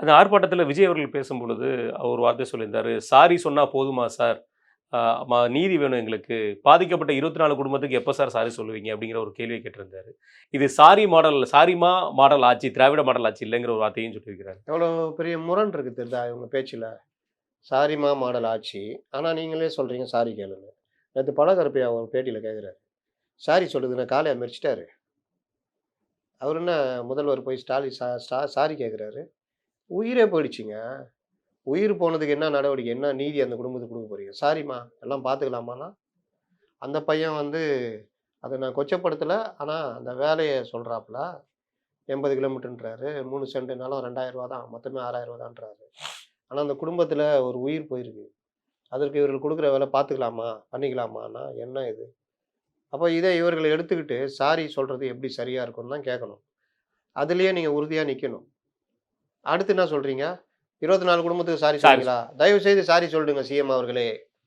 அந்த ஆர்ப்பாட்டத்தில் விஜய் அவர்கள் பேசும் பொழுது அவர் வார்த்தை சொல்லியிருந்தாரு சாரி சொன்னால் போதுமா சார்? நீதி வேணும் எங்களுக்கு. பாதிக்கப்பட்ட இருபத்தி நாலு குடும்பத்துக்கு எப்போ சார் சாரி சொல்லுவீங்க? அப்படிங்கிற ஒரு கேள்வியை கேட்டிருந்தாரு. இது சாரி மாடல் சாரிமா மாடல் ஆட்சி திராவிட மாடல் ஆட்சி இல்லைங்கிற ஒரு வார்த்தையும் சொல்லியிருக்கிறாரு. எவ்வளோ பெரிய முரண் இருக்குது தெரியுதா இவங்க பேச்சில்? சாரிமா மாடல் ஆட்சி ஆனால் நீங்களே சொல்கிறீங்க சாரி கேளுங்க நேற்று பழகரப்பையா அவர் பேட்டியில் கேட்குறாரு சாரி சொல்லுதுன்னு காலையை மறிச்சிட்டாரு அவர் என்ன முதல்வர் போய் ஸ்டாலின் சா ஸ்டா சாரி கேட்குறாரு உயிரே போயிடுச்சுங்க. உயிர் போனதுக்கு என்ன நடவடிக்கை? என்ன நீதி அந்த குடும்பத்துக்கு கொடுக்க போறீங்க? சாரிம்மா எல்லாம் பார்த்துக்கலாமாண்ணா அந்த பையன் வந்து அதை நான் கொச்சப்படுத்தலை. ஆனால் அந்த வேலையை சொல்கிறாப்புல எண்பது கிலோமீட்டர்ன்றாரு. மூணு சென்ட்னாலும் ரெண்டாயிரரூவா ரெண்டாயிரம் ரூபா தான். மொத்தமே ஆறாயிரம் தான்றாரு ஆனால் அந்த குடும்பத்தில் ஒரு உயிர் போயிருக்கு. அதற்கு இவர்கள் கொடுக்குற வேலை பார்த்துக்கலாமா பண்ணிக்கலாமாண்ணா? என்ன இது? அப்போ இதை இவர்களை எடுத்துக்கிட்டு சாரி சொல்கிறது எப்படி சரியாக இருக்கும்னு தான் கேட்கணும். அதுலேயே நீங்கள் உறுதியாக நிற்கணும் அடுத்து என்ன சொல்கிறீங்க இருபத்தி நாலு குடும்பத்துக்கு சாரி. சொல்றீங்களா? தயவு செய்து சாரி சொல்லிடுங்க சிஎம் அவர்களே.